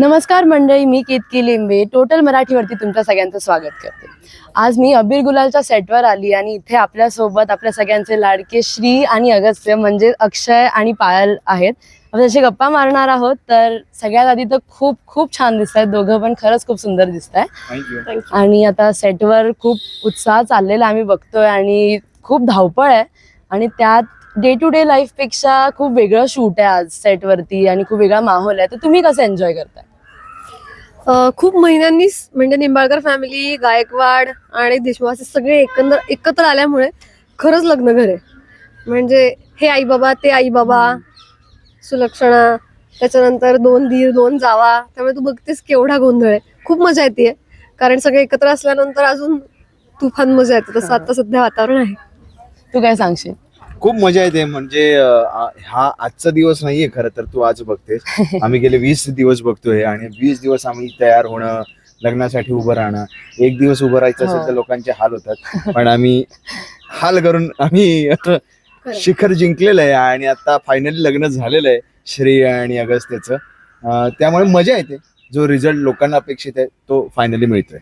नमस्कार मंडळी मी केतकी लिंबे. टोटल मराठीवरती तुमच्या सगळ्यांचं स्वागत करते. आज मी अबीर गुलालच्या सेटवर आली आणि इथे आपल्यासोबत आपल्या सगळ्यांचे लाडके श्री आणि अगस्त्य म्हणजे अक्षय आणि पायल आहेत. आपण अशी गप्पा मारणार आहोत तर सगळ्यात आधी तर खूप खूप छान दिसत आहेत दोघं पण खरंच खूप सुंदर दिसत आहे थँक्यू आणि आता सेटवर खूप उत्साह चाललेला आम्ही बघतोय आणि खूप धावपळ आहे. आणि त्यात डे टू डे लाईफपेक्षा खूप वेगळं शूट आहे आज सेटवरती आणि खूप वेगळा माहोल आहे. तर तुम्ही कसं एन्जॉय करताय? खूप महिन्यांनी स- म्हणजे निंबाळकर फॅमिली गायकवाड आणि देशमुख असे सगळे एकंदर एकत्र आल्यामुळे खरंच लग्न घर आहे म्हणजे हे आई बाबा ते आई बाबा सुलक्षणा त्याच्यानंतर दोन धीर दोन जावा त्यामुळे तू बघतेस केवढा गोंधळ आहे. खूप मजा येते कारण सगळे एकत्र असल्यानंतर अजून तुफान मजा येते. तसं आता सध्या वातावरण आहे. तू काय सांगशील? खूप मजा येते. म्हणजे अं, हा आजचा दिवस नाहीये खरं तर तू आज बघतेस. आम्ही गेले वीस दिवस बघतोय आणि वीस दिवस आम्ही तयार होणं लग्नासाठी उभं राहणं एक दिवस उभं राहायचं असेल तर हो. लोकांचे हाल होतात. पण आम्ही हाल करून आम्ही शिखर जिंकलेलं आहे आणि आता फायनली लग्न झालेलं आहे श्री आणि अगस्त्याचं. अं, त्यामुळे मजा येते. जो रिझल्ट लोकांना अपेक्षित आहे तो फायनली मिळतोय.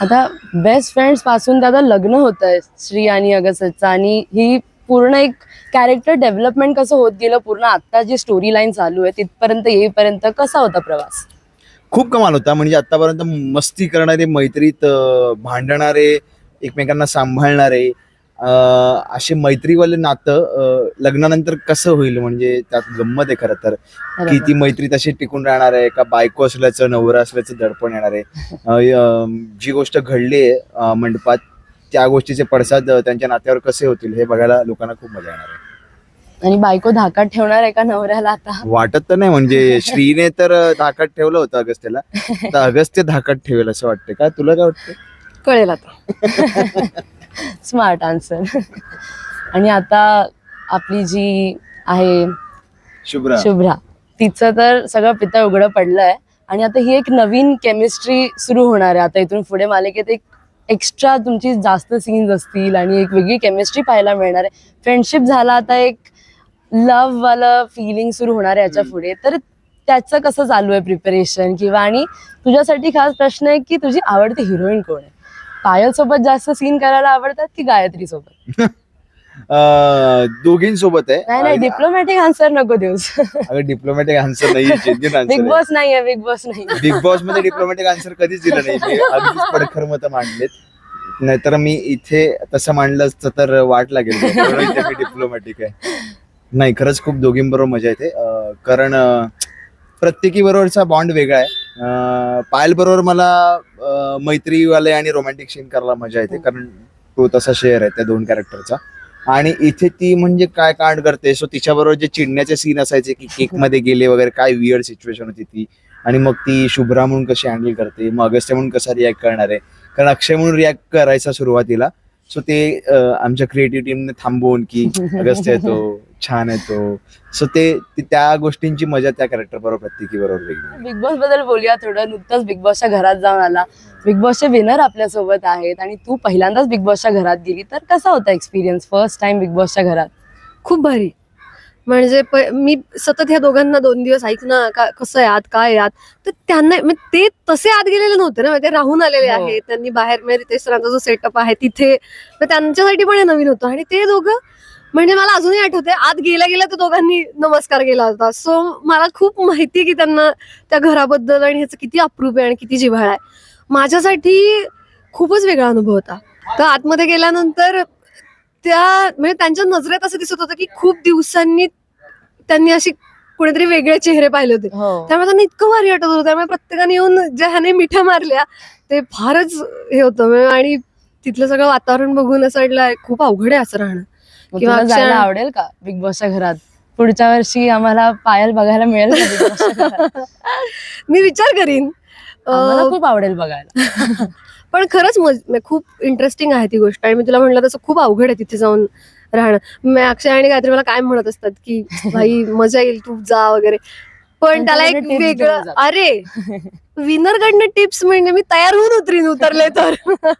आता बेस्ट फ्रेंड्सपासून त्याचं लग्न होत आहे श्री आणि अगस्टचं आणि ही पूर्ण एक कॅरेक्टर डेव्हलपमेंट कसं होत गेलं पूर्ण आता जी स्टोरी लाईन चालू आहे तिथपर्यंत येईपर्यंत कसा होता प्रवास? खूप कमाल होता. म्हणजे आतापर्यंत मस्ती करणारे मैत्रीत भांडणारे एकमेकांना सांभाळणारे असे मैत्रीवाले नातं लग्नानंतर कसं होईल म्हणजे त्यात गंमत आहे खरं तर. की ती मैत्री तशी टिकून राहणार आहे का बायको असल्याचं नवरा असल्याचं दडपण येणार आहे. जी गोष्ट घडली आहे मंडपात त्या गोष्टीचे पडसाद त्यांच्या नात्यावर कसे होतील हे बघायला लोकांना खूप मजा येणार आहे. आणि बायको धाकात ठेवणार आहे का नवऱ्याला आता? वाटत तर नाही म्हणजे श्रीने तर धाकात ठेवलं होतं अगस्त्याला. तर अगस्त्य धाकात ठेवेल असं वाटतं का? तुला काय वाटतं कळेल आता. स्मार्ट आन्सर आणि आता आपली जी आहे शुभ्रा. शुभ्रा तिचं तर सगळं पितळ उघडं पडलंय. आणि आता ही एक नवीन केमिस्ट्री सुरू होणार आहे. आता इथून पुढे मालिकेत एक एक्स्ट्रा तुमची जास्त सीन्स असतील आणि एक वेगळी केमिस्ट्री पाहायला मिळणार आहे. फ्रेंडशिप झाला आता एक लव्ह वालं फिलिंग सुरू होणार आहे याच्या. पुढे. तर त्याचं कसं चालू आहे प्रिपरेशन किंवा आणि तुझ्यासाठी खास प्रश्न आहे की तुझी आवडती हिरोईन कोण आहे? पायल सोबत जास्त सीन करायला आवडतात की गायत्री सोबत? दोघींसोबत नाही नाही आहे डिप्लोमॅटिक आन्सर नको देऊस अगं डिप्लोमॅटिक आन्सर नाही बिग बॉस नाहीये बिग बॉस नाही बिग बॉसमध्ये डिप्लोमॅटिक आन्सर कधीच दिलं नाही. अगदीच पडखर मत मांडलेत. नाहीतर मी इथे तसं मांडलं असतं तर वाट लागेल. मी डिप्लोमॅटिक आहे. नाही खरंच खूप दोघींबरोबर मजा येते. अं, कारण अं, प्रत्येकी बरोबरचा बॉन्ड वेगळा आहे. पायल बरोबर मला अं, मैत्रीवाले आणि रोमॅन्टिक सीन करायला मजा येते. कारण तो तसा शेअर आहे त्या दोन कॅरेक्टरचा आणि इथे ती म्हणजे काय कांड करते? सो तिच्याबरोबर जे चिडण्याचे सीन असायचे की केकमध्ये गेले वगैरे काय वियर्ड सिच्युएशन होती ती. आणि मग ती शुभ्रा म्हणून कशी हँडल करते मग अगस्त्य म्हणून कसा रिॲक्ट करणार आहे? कारण अक्षय म्हणून रिॲक्ट करायचा सुरुवातीला. सो ते अं, आमच्या क्रिएटिव्ह टीमने थांबवून की अगस्त्य येतो छान येतो. सो ते त्या गोष्टींची मजा त्या कॅरेक्टर बरोबर प्रत्येकी बरोबर बिग बॉसबद्दल बोलूया थोडं. नुकतंच बिग बॉसच्या घरात जाऊन आला. बिग बॉसचे विनर आपल्यासोबत आहेत आणि तू पहिल्यांदाच बिग बॉसच्या घरात गेली. तर कसा होता एक्सपिरियन्स फर्स्ट टाइम बिग बॉसच्या घरात? खूप भारी. म्हणजे प- मी सतत ह्या दोघांना दोन दिवस ऐक ना का कसं आहे आत काय आहे आत? तर त्यांना ते तसे आत गेलेले नव्हते ना ते राहून आलेले हो. आहेत. त्यांनी बाहेर म्हणजे रितेश सरांचा जो सेटअप आहे तिथे. तर त्यांच्यासाठी पण हे नवीन होतं. आणि ते दोघं म्हणजे मला अजूनही आठवते आत गेल्या गेल्या तर दोघांनी नमस्कार केला होता. सो मला खूप माहिती आहे की त्यांना त्या घराबद्दल आणि ह्याचं किती अप्रूप आहे आणि किती जिव्हाळा आहे. माझ्यासाठी खूपच वेगळा अनुभव होता. तर आतमध्ये गेल्यानंतर त्या म्हणजे त्यांच्या नजरेत असं दिसत होतं की खूप दिवसांनी त्यांनी अशी कुणीतरी वेगळे चेहरे पाहिले होते. हो. त्यामुळे त्यांना इतकं भारी वाटत होतं. त्यामुळे प्रत्येकाने येऊन ज्या ह्याने मिठ्या मारल्या ते फारच हे होतं. म्हणजे आणि तिथलं सगळं वातावरण बघून असं वाटलं खूप अवघड आहे असं राहणं. किंवा जायला आवडेल का बिग बॉसच्या घरात? पुढच्या वर्षी आम्हाला पायल बघायला मिळेल? मी विचार करीन. खूप आवडेल बघायला. पण खरंच मज- खूप इंटरेस्टिंग आहे ती गोष्ट. आणि मी तुला म्हणलं तसं खूप अवघड आहे तिथे जाऊन राहणं. मी अक्षय आणि गायत्री मला काय म्हणत असतात की भाई मजा येईल तू जा वगैरे. पण त्याला एक वेगळं. अरे विनर कडनं टिप्स म्हणजे मी तयार होऊन उतरीन उतरले तर.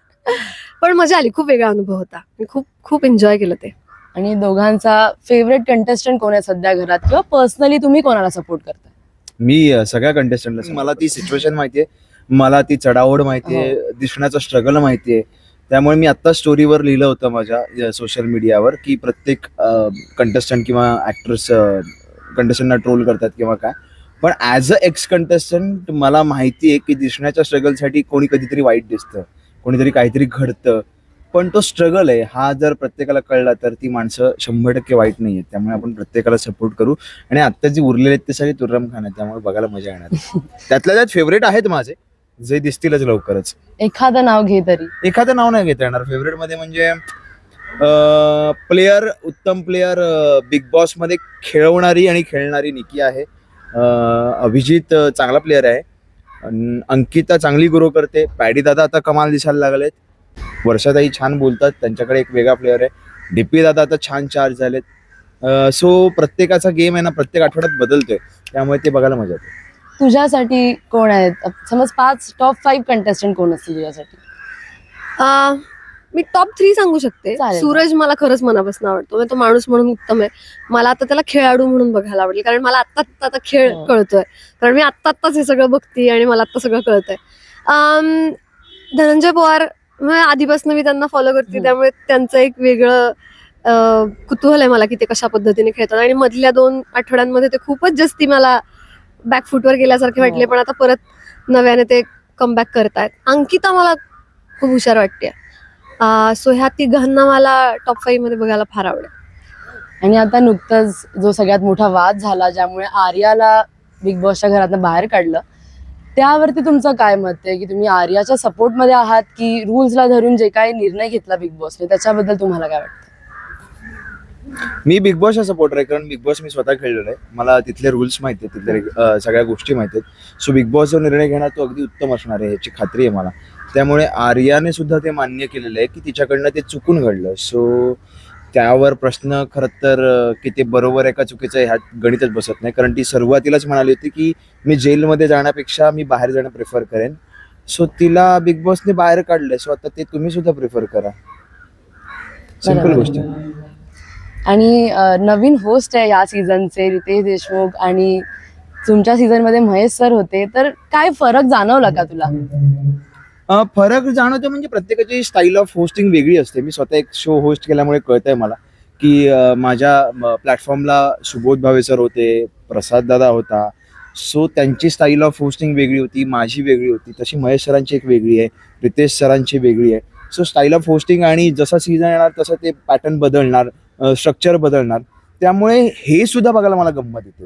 पण मजा आली खूप वेगळा अनुभव होता. मी खूप खूप एन्जॉय केलं ते. आणि दोघांचा फेवरेट कंटेस्टंट कोण आहे सध्या घरात? किंवा पर्सनली तुम्ही कोणाला सपोर्ट करता? मी सगळ्या कंटेस्टंटला मला ती सिच्युएशन माहितीये. मला ती चढाओढ माहितीये दिसण्याचं स्ट्रगल माहितीये. त्यामुळे मी आत्ता स्टोरीवर लिहिलं होतं माझ्या सोशल मीडियावर की प्रत्येक कंटेस्टंट किंवा ऍक्ट्रेस कंटेस्टंटना ट्रोल करतात किंवा काय. पण ॲज अ एक्स कंटेस्टंट मला माहिती आहे की दिसण्याच्या स्ट्रगलसाठी कोणी कधीतरी वाईट दिसतं कोणीतरी काहीतरी घडतं. पण तो स्ट्रगल आहे. हा जर प्रत्येकाला कळला तर ती माणसं शंभर टक्के वाईट नाही आहेत त्यामुळे आपण प्रत्येकाला सपोर्ट करू. आणि आत्ता जी उरलेले आहेत ते सगळे तुर्रम खान आहेत. त्यामुळे बघायला मजा येणार. त्यातल्या त्यात फेवरेट आहेत माझे. जे दिसतीलच लवकरच. एखादं नाव घे तरी. एखादं नाव नाही घेता येणार. फेवरेटमध्ये म्हणजे प्लेयर उत्तम प्लेयर बिग बॉसमध्ये खेळवणारी आणि खेळणारी निकी आहे. अं, अभिजित अं, चांगला प्लेयर आहे. अन अंकिता चांगली ग्रो करते. पॅडी दादा आता कमाल दिसायला लागलेत. वर्षाताई छान बोलतात. त्यांच्याकडे एक वेगळा प्लेअर आहे. डीपी दादा आता छान चार्ज झालेत. सो प्रत्येकाचा गेम आहे ना प्रत्येक आठवड्यात बदलतोय. त्यामुळे ते बघायला मजा येते. तुझ्यासाठी कोण आहेत? समज पाच टॉप फाईव्ह कंटेस्टंट कोण असतील तुझ्यासाठी? अं, मी टॉप थ्री सांगू शकते. चालेल. सूरज मला खरंच मनापासून आवडतो. म्हणजे तो माणूस म्हणून उत्तम आहे. मला आता त्याला खेळाडू म्हणून बघायला आवडेल. कारण मला आत्ता आत्ता आता खेळ हो. कळतोय. कारण मी आत्ता आत्ताच हे सगळं बघते आणि मला आत्ता सगळं कळतंय. अं, धनंजय पवार म्हणजे आधीपासून मी त्यांना फॉलो करते. हम्म. त्यामुळे त्यांचं एक वेगळं अं, कुतूहल आहे मला की ते कशा पद्धतीने खेळतात. आणि मधल्या दोन आठवड्यांमध्ये ते खूपच जास्ती मला बॅकफुटवर गेल्यासारखे वाटले हो. पण आता परत नव्याने ते कमबॅक करतायत. अंकिता मला खूप हुशार वाटते सो ह्या तिघांना मला टॉप फाईव्हमध्ये बघायला फार आवडेल. आणि आता नुकतंच जो सगळ्यात मोठा वाद झाला ज्यामुळे आर्याला बिग बॉसच्या घरातनं बाहेर काढलं त्यावरती तुमचं काय मत आहे? की तुम्ही आर्याच्या सपोर्टमध्ये आहात की रुल्सला धरून जे काही निर्णय घेतला बिग बॉसने त्याच्याबद्दल तुम्हाला काय वाटतं? मी बिग बॉसचा सपोर्टर आहे कारण बिग बॉस मी स्वतः खेळलेलो आहे. मला तिथले रूल्स माहिती आहेत तिथले अं, सगळ्या गोष्टी माहिती आहेत. सो बिग बॉस जो निर्णय घेणार तो अगदी उत्तम असणार आहे ह्याची खात्री आहे मला. त्यामुळे आर्याने सुद्धा ते मान्य केलेलं आहे की तिच्याकडनं ते चुकून घडलं. सो त्यावर प्रश्न खरं तर अं, की ते बरोबर आहे का चुकीचं आहे ह्यात गणितच बसत नाही. कारण ती सुरुवातीलाच म्हणाली होती की मी जेलमध्ये जाण्यापेक्षा मी बाहेर जाणं प्रिफर करेन. सो तिला बिग बॉसने बाहेर काढलंय. सो आता ते तुम्ही सुद्धा प्रिफर करा. सिंपल बरोबर. गोष्ट. आणि नवीन होस्ट आहे या सीझनचे रितेश देशमुख आणि तुमच्या सीझनमध्ये महेश सर होते. तर काय फरक जाणवला का तुला? अ, फरक जाणवतो म्हणजे प्रत्येकाची स्टाईल ऑफ होस्टिंग वेगळी असते. मी स्वतः एक शो होस्ट केल्यामुळे कळतंय मला की अ, माझ्या प्लॅटफॉर्मला सुबोध भावे सर होते प्रसाद दादा होता. सो त्यांची स्टाईल ऑफ होस्टिंग वेगळी होती माझी वेगळी होती. तशी महेश सरांची एक वेगळी आहे रितेश सरांची वेगळी आहे. सो स्टाईल ऑफ होस्टिंग आणि जसा सीझन येणार तसं ते पॅटर्न बदलणार. स्ट्रक्चर बदलणार. त्यामुळे हे सुद्धा बघायला मला गंमत येते.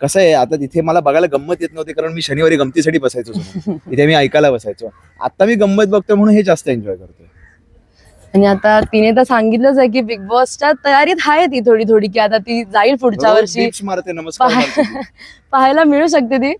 कसं आहे आता तिथे मला बघायला गंमत येत नव्हती कारण मी शनिवारी गमतीसाठी बसायचो. इथे मी ऐकायला बसायचो. आता मी गंमत बघतो म्हणून हे जास्त एन्जॉय करतोय. आणि आता तिने तर सांगितलंच आहे की बिग बॉसच्या तयारीत आहे ती थोडी थोडी की आता ती जाईल पुढच्या वर्षी. पाहायला मिळू शकते ती.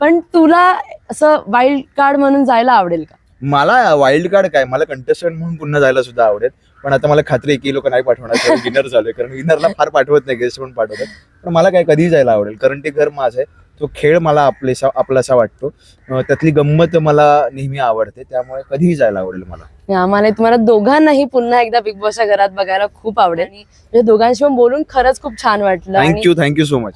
पण तुला असं वाईल्ड कार्ड म्हणून जायला आवडेल का? मला वाईल्ड कार्ड काय? मला कंटेस्टंट म्हणून पुन्हा जायला सुद्धा आवडेल. पण आता मला खात्री आहे की लोक नाही पाठवणार विनर झालोय. कारण विनरला फार पाठवत नाही गेस्ट म्हणून पाठवतात पण मला काय कधीही जायला आवडेल कारण ते घर माझं आहे. तो खेळ मला आपलेसा आपलासा वाटतो. त्यातली गंमत मला नेहमी आवडते त्यामुळे कधीही जायला आवडेल मला. आम्हाला तुम्हाला दोघांनाही पुन्हा एकदा बिग बॉसच्या घरात बघायला खूप आवडेल. या दोघांशी पण बोलून खरंच खूप छान वाटलं थँक्यू थँक्यू सो मच